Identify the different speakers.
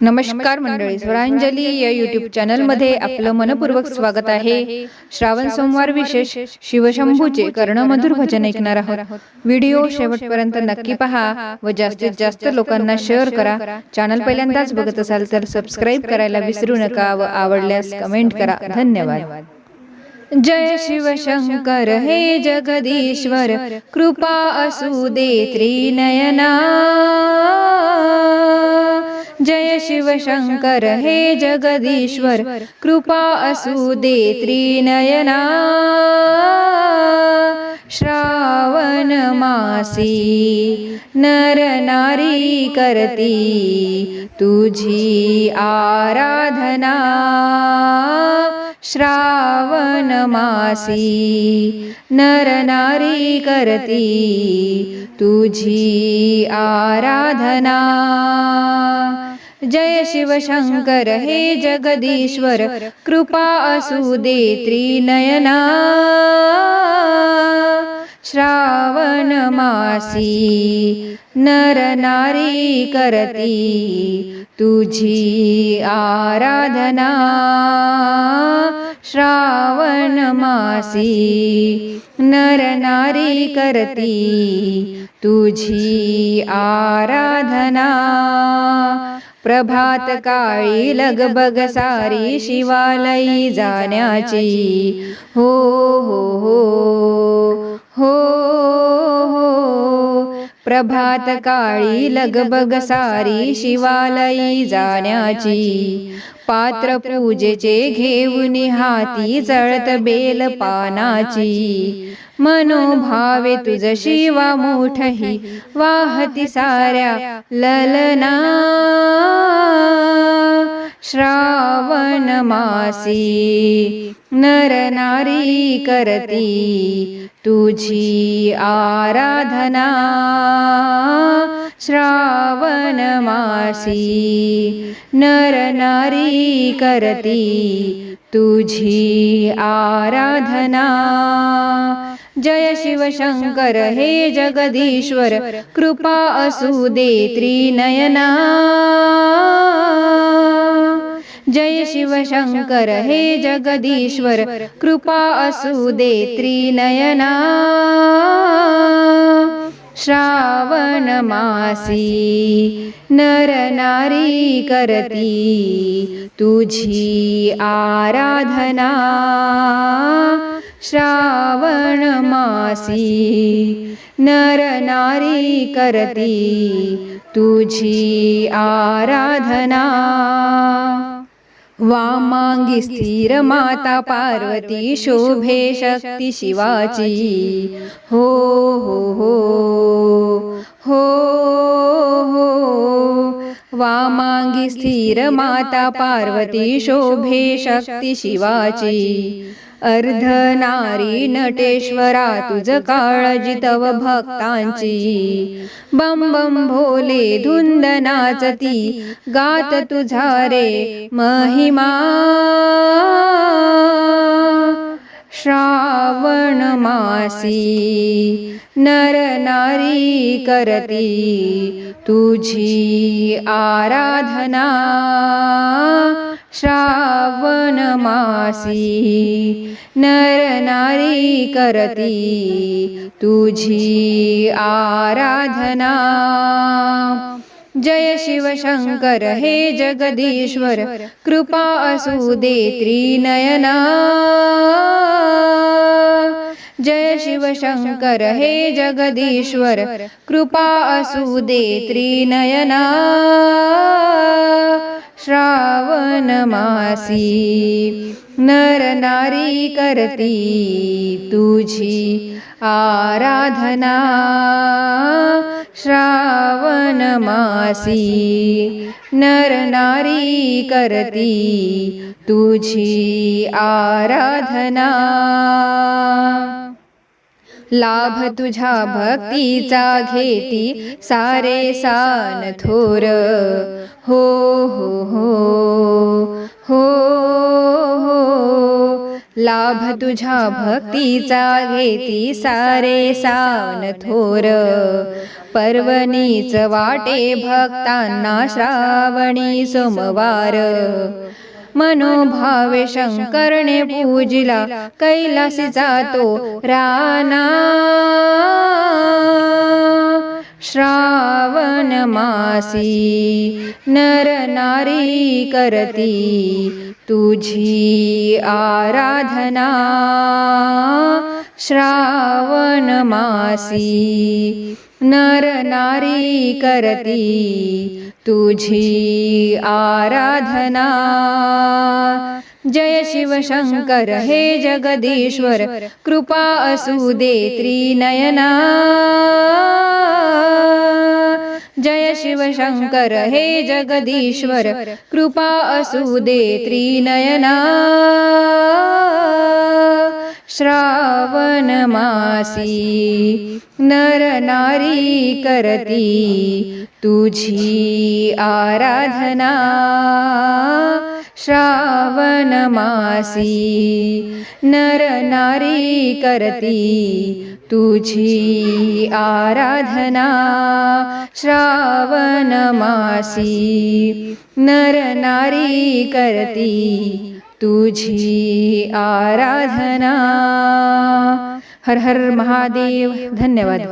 Speaker 1: नमस्कार मंडळी स्वरांजली या युट्यूब चॅनलमध्ये आपलं मनपूर्वक स्वागत आहे. श्रावण सोमवार विशेष शिवशंभूचे कर्णमधुर भजन ऐकणार आहोत. व्हिडिओ शेवटपर्यंत नक्की पहा व जास्तीत जास्त लोकांना शेअर करा. चॅनल पहिल्यांदाच बघत असाल तर सबस्क्राईब करायला विसरू नका व आवडल्यास कमेंट करा. धन्यवाद. जय शिवशंकर हे जगदीश्वर कृपा असु दे त्रिनयना। जय शिवशंकर हे जगदीश्वर कृपा असु दे त्रिनयना। श्रावण मासी नर नारी करती तुझी आराधना। श्रावण मासी करती तुझी आराधना. जय शिवशंकर हे जगदीश्वर कृपा असू दे त्रिनयना. श्रावण मासी नर नारी करती तुझी आराधना. श्रावण मासी नर नारी करती तुझी आराधना. प्रभात काळी लगबग सारी शिवालयी जाण्याची हो हो हो. प्रभात काळी लगबग सारी शिवालयी जाण्याची. पात्र पूजेचे घेऊन हाती जळत बेल पानाची. मनोभावे तुझ शिवा मोठही वाहती साऱ्या ललना. श्रा मासी नर नारी करती तुझी आराधना श्रावण मासी नर नारी करती तुझी आराधना जय शिवशंकर हे जगदीश्वर कृपा असू दे त्रिनयना. जय शिवशंकर हे जगदीश्वर कृपा असू दे त्रिनयना। श्रावण मासी नर नारी करती तुझी आराधना। श्रावण मासी नर नारी करती तुझी आराधना। वामांगी स्थिर माता पार्वती शोभे शक्ती शिवाची हो हो हो हो हो वामांगी स्थिर माता पार्वती शोभे शक्ती शिवाची अर्धनारी नटेश्वरा तुझ काळजी तव भक्तांची. बम बम भोले धुंद नाचती गात तुझा रे महिमा. श्रावण मासी नर नारी करती तुझी आराधना. श्रावण मासी नर नारी करती तुझी आराधना. जय शिवशंकर हे जगदीश्वर कृपा असू दे त्रिनयना. जय शिवशंकर हे जगदीश्वर कृपा असू दे त्रिनयना। श्रावण मासी नर नारी करती तुझी आराधना। श्रावण मासी नर नारी करती तुझी आराधना। लाभ तुझ्या भक्तीचा घेती सारे सान थोर. हो हो हो हो हो. लाभ तुझ्या भक्तीचा घेती सारे सान थोर. पर्वणीच वाटे भक्तांना श्रावणी सोमवार. मनोभावे शंकरने पूजिला कैलासीचा तो राना श्रावण मासी नर नारी करती तुझी आराधना. श्रावण मासी नर नारी करती तुझी आराधना. जय शिवशंकर हे जगदीश्वर कृपा असू दे त्रिनयना. जय शिवशंकर हे जगदीश्वर कृपा असू दे त्रिनयना। श्रावण मासी नर नारी करती तुझी आराधना। श्रावण मासी नर नारी करती तुझी आराधना. श्रावण मासी नर नारी करती तुझी आराधना. हर हर महादेव धन्यवाद.